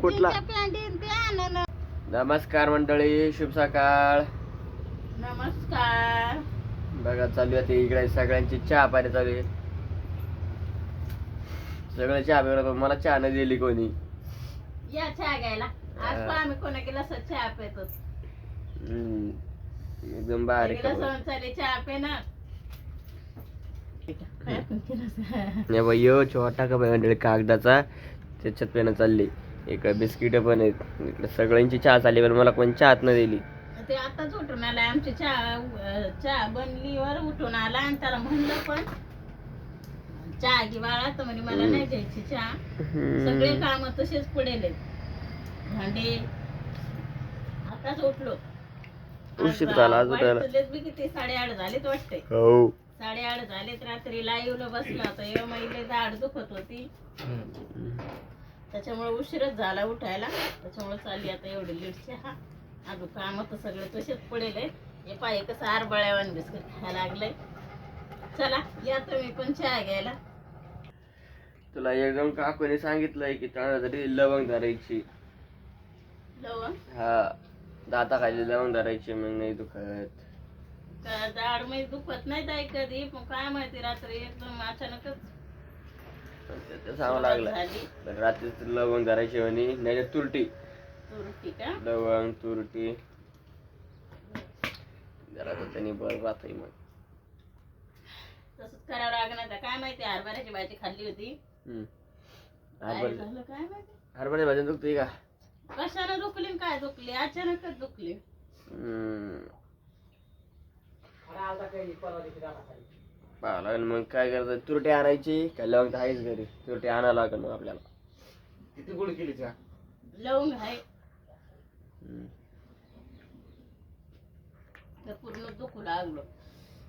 कुठला नमस्कार मंडळी शुभ सकाळ. नमस्कार. बघा चालू आहे इकडे सगळ्यांची चहा पाणी चालू आहे. सगळं चहा पिणार मला चहा नाही दिली कोणी. या चहा घ्यायला. आज पण आम्ही कोणा गेला असं चहा पितो. एकदम बारीक चहा पे ना बाई, यो छोटा का बाई मंडळी कागदाचा त्याच्यात पेनं चालली. एक बिस्किट पण आहेत. इकडे सगळ्यांची चहा चालली पण मला कोणी चहात नाही दिली. ते आताच उठून आला आमची चहा चहा बनली वर उठून आला आणि त्याला म्हणलं पण चहा घे बाळा तर म्हणे मला नाही द्यायची चहा. सगळे. काम तसेच पडेल भांडे. आताच उठलो. उशीर झाला, आज उठायला. तब्येत बी किती साडेआठ झालेत वाटते हो. साडेआठ झालेत रात्री लाईव्हला बसला होता. या महिले दाढ दुखत होती. त्याच्यामुळे उशीरच झाला उठायला. त्याच्यामुळे चालली आता एवढी लेट चहा अजून काम तर सगळे तसेच पडेल हे पाय कसं आरबळ्यावान बिस्किट खायला लागलंय. चला या तुम्ही पण चहा घ्यायला. तुला एकदम काकूने सांगितलंय की तांदळासाठी लवंग धरायची. लवंग? हा. दाता खाली लवंग धरायची मग नाही दुखत. दाढमध्ये दुखत नाही ताई कधी? पण काय माहिती रात्री एकदम अचानकच ते- ते सांगावं लागलं. झाली. रात्री लवंग धरायची म्हणे नाही तर तुरटी. तुरटी का? लवंग तुरटी. जरा तर त्यांनी बरं राहतंय मग. तसंच करावं लागणार. आता काय माहिती हरभऱ्याची भाजी खाल्ली होती. हम्म. काय हरभरे झालं काय माहिती? हरभरे भाजी दुखते का? कशानं दुखली काय दुखली? अचानकच दुखली. हम्म. पाहावं लागेल मग काय करायचं तुरटी आणायची का लवंग तर आहेच घरी. तुरटी आणावं लागेल मग आपल्याला. किती गोळी केली का लवंग आहे. तर पूर्ण दुखू लागलो.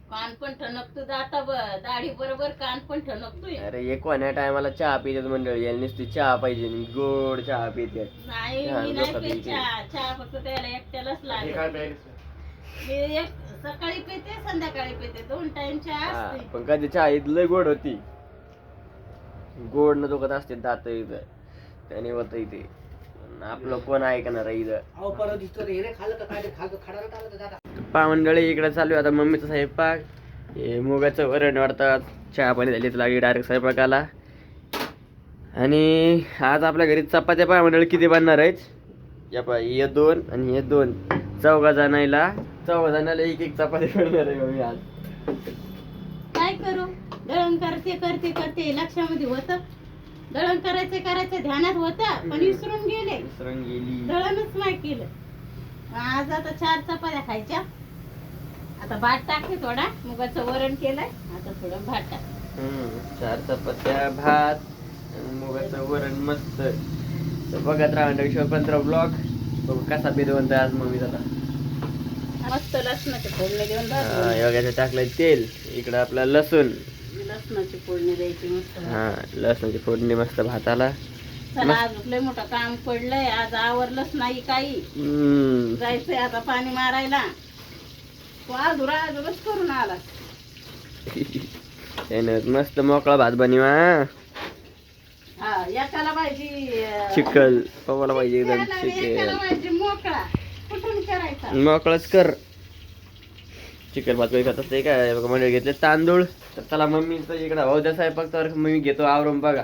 कान पण ठणकतो आता ब- दाढी बरोबर कान पण ठणकतोय. अरे एक कोण्या टायमाला चहा पितात मंडळी. याला नुसती चहा पाहिजे आणि गोड चहा पितात. नाही हा, मी नाही पेत. चहा. चहा फक्त त्याला एकट्यालाच लागेल. मी एक सकाळी पिते संध्याकाळी पिते. दोन टाइम चहा हा, असते. पण कधी चहा इथं लय गोड होती. गोड न दुखत असते दात इथं. त्याने होत इथे. पण आपलं कोण ऐकणार आहे इथं? पा मंडळी इकडे चालू आहे आता मम्मीचा स्वयंपाक. हे मुगाचं वरण वाढतात. चहा पाणी झाली तर लागली डायरेक्ट स्वयंपाकाला. आणि आज आपल्या घरी चपात्या पा मंडळी किती बनणार आहेत? या पा हे दोन आणि हे दोन. चौघा जणायला चौघा जणाला एक एक चपाती बनणार आहे मम्मी आज. काय करू? दळण करते करते करते. लक्षामध्ये होत? दळण करायचं करायचं. ध्यानात होत पण विसरून गेले. विसरून गेली. दळणच नाही केलं. आज आता चार चपात्या खायच्या. आता भात टाकते थोडा. मुगाचं वरण केलंय. आता थोडं भात टाक. हम्म, चार चपात्या भात मुगाचं वरण मस्त. बघत राहा पंधरा ब्लॉग. बघू कसा बिरवंत आज मम्मी दादा मस्त लसणाची फोडणी देऊन हा, टाकू. योग्याचं टाकलंय तेल. इकडं आपला लसूण. लसणाची फोडणी द्यायची मस्त. हा लसणाची फोडणी मस्त भाताला. चला आज लय मोठं काम पडलंय. आज आवरलंच नाही काही. हम्म, जायचंय आता पाणी मारायला. तो आधुरा आधुरच करून आला त्यानं मस्त मोकळा भात बनवा एकाला पाहिजे अं, चिकल पवाला पाहिजे एकदम चिकन आणि एकाला चिकन पाहिजे मोकळा. कुठून करायचा? मोकळाच कर. चिकन भात काही खात असते काय बघा म्हणजे घेतले तांदूळ. तर चला मम्मीचं इकडं भाऊ द्या स्वयंपाक तर मी घेतो आवरून बघा.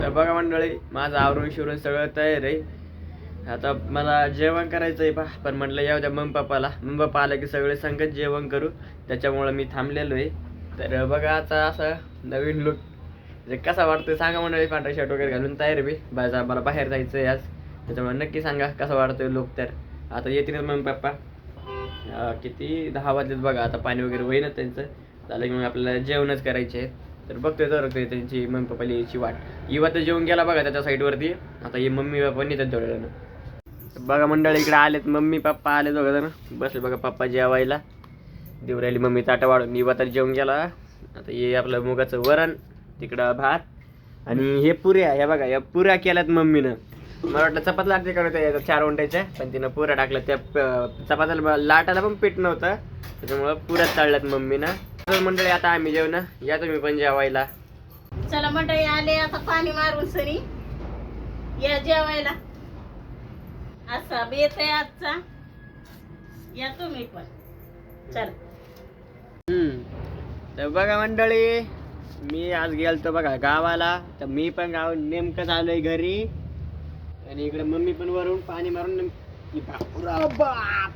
तर बघा मंडळी माझं आवरून शिवरून सगळं तयार आहे. आता मला जेवण करायचं आहे पा पण म्हटलं येऊ द्या मम्मी पप्पाला. मम्मी पप्पा आलं की सगळे संगत जेवण करू. त्याच्यामुळं मी थांबलेलो आहे. तर बघा आता असं नवीन लुक म्हणजे कसा वाटतोय सांगा मंडळी पांढरा शर्ट वगैरे घालून तयार बी मी. बाहेर मला बाहेर जायचं आहे आज. त्याच्यामुळे नक्की सांगा कसा वाटतोय लोक तर. आता येतील मम्मी पप्पा. किती? दहा वाजलेत बघा. आता पाणी वगैरे होईनच त्यांचं. झालं की मग आपल्याला जेवणच करायचे आहे तर बघतोय तर ते त्यांची मम्मी पप्पाला यायची वाट. इवा तर जेवण गेला बघा त्याच्या साईडवरती आता हे मम्मी पप्पा नेतात थोड्या बघा मंडळी इकडे आलेत मम्मी पप्पा आले दोघं जण बसले बघा पप्पा जेवायला. देऊ राहिली मम्मी ताटा वाढून इवा तर जेवून गेला. आता हे आपलं मुगाचं वरण. तिकडं भात. आणि हे पुऱ्या हे बघा या पुऱ्या केल्यात मम्मीनं. मला वाटलं चपात लागते का त्या चार वंट्याच्या पण तिनं पुऱ्या टाकल्या त्या चपात्याला लाटायला पण पीठ नव्हतं. त्याच्यामुळं पुऱ्याच चालल्यात मम्मीनं. मंडळी आता आम्ही जेवण. या तुम्ही पण जेवायला. चला मंडळी आले आता पाणी मारून सनी या जेवायला. असा बेत आहे आजचा. या तुम्ही पण. चल. हम्म. तर बघा मंडळी मी आज गेलतो बघा गावाला. तर मी पण गाव नेमकंच आलोय घरी. आणि इकडे मम्मी पण वरून पाणी मारून नेम- ई बापरा बाप!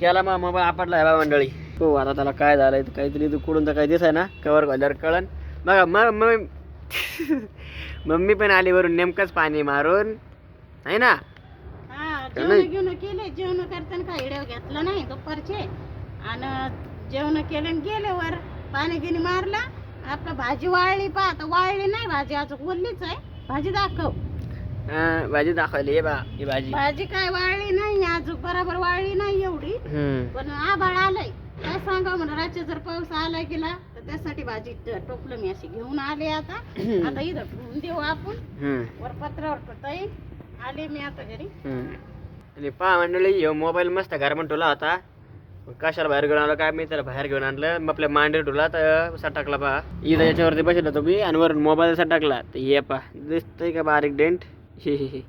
केला मग मोबाईल आपटला आहे बा मंडळी. हो आता त्याला काय झालंय काहीतरी तू कुठून तर काही दिसाय ना कवर घाल्यावर कळन बघा मग मग मम्मी पण आली वरून नेमकंच पाणी मारून. आहे ना? हा नाही? जेवण घेऊन केले जेवण करताना काही हिडव घेतला नाही दुपारचे. आणि जेवण केले आणि गेले वर. पाणी गिनी मारला आपलं भाजी वाळली पा आता वाळली नाही भाजी अजून ओरलीच आहे. भाजी दाखव. हा, भाजी दाखवली हे बा ही भाजी. भाजी काय वाळली नाही अजून बरोबर वाळली नाही एवढी. हम्म. पण आभाळ आलंय. काय सांगा म्हणा राज्य जर पाऊस आला गेला तर त्यासाठी भाजी ट- टोपलं मी अशी घेऊन आले आता. आता इथं ठेवून देऊ आपण. हम्म. वर पत्रावर ठेवता आले मी आता घरी. हम्म. आणि पहा मंडळी ह्यो मोबाईल मस्त घरमध्ये ठेवला होता. कशाला बाहेर घेऊन आलो काय मी त्याला बाहेर घेऊन आणलं? मग आपल्या मांडीवर ठेवला तर सटकला पहा. इथं याच्यावरती बसलो होतो मी आणि वरून मोबाईल सटकला तर हे पहा दिसतंय का बारीक डेंट? हे हे हे.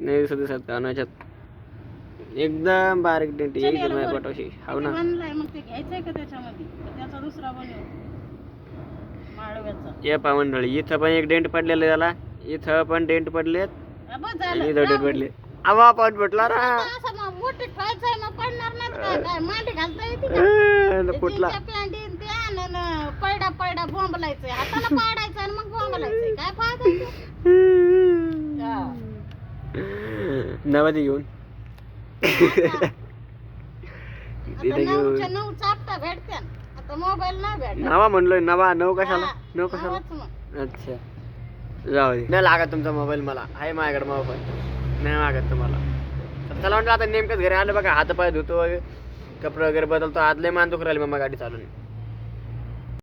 नाही दिसत दिसत का? याच्यात एकदम बारीक डेंट एकदम आहे. पटोशी हो ना. बनलाय मग ते घ्यायचंय का त्याच्यामध्ये? का त्याचा दुसरा बनव. माळव्याचा. हे पहा मंडळी इथं पण एक डेंट पडलेलं त्याला इथं पण डेंट पडलेत. आणि इथं डेंट. पडले आवा पण भेटला ना आता असं मग मोठे ठेवायचंय मग पडणार नाही काय काय मांडी घालता येते का? अं, ते फुटला जीनच्या पॅन्टीन ते आणून अं, पैडा पैडा बोंबलायचंय. हाताला पाडायचं आणि मग काय हा. नवदी घेऊन. आता तिथे नऊच्या घेऊन. नऊ चापटा भेटत्या. आता मोबाईल नाही भेटणार नवा म्हणलोय नवा. नऊ कशाला? नऊ कशाला. अच्छा. जाऊ दे. नाही लागत तुमचा मोबाईल मला. आहे माझ्याकडे मोबाईल नाही लागत तुम्हाला. चला म्हटलं आता नेमकंच घरी आलं बघा हात पाय धुतो कपडे वगैरे बदलतो आदले मान दुख राहिले मग गाडी चालून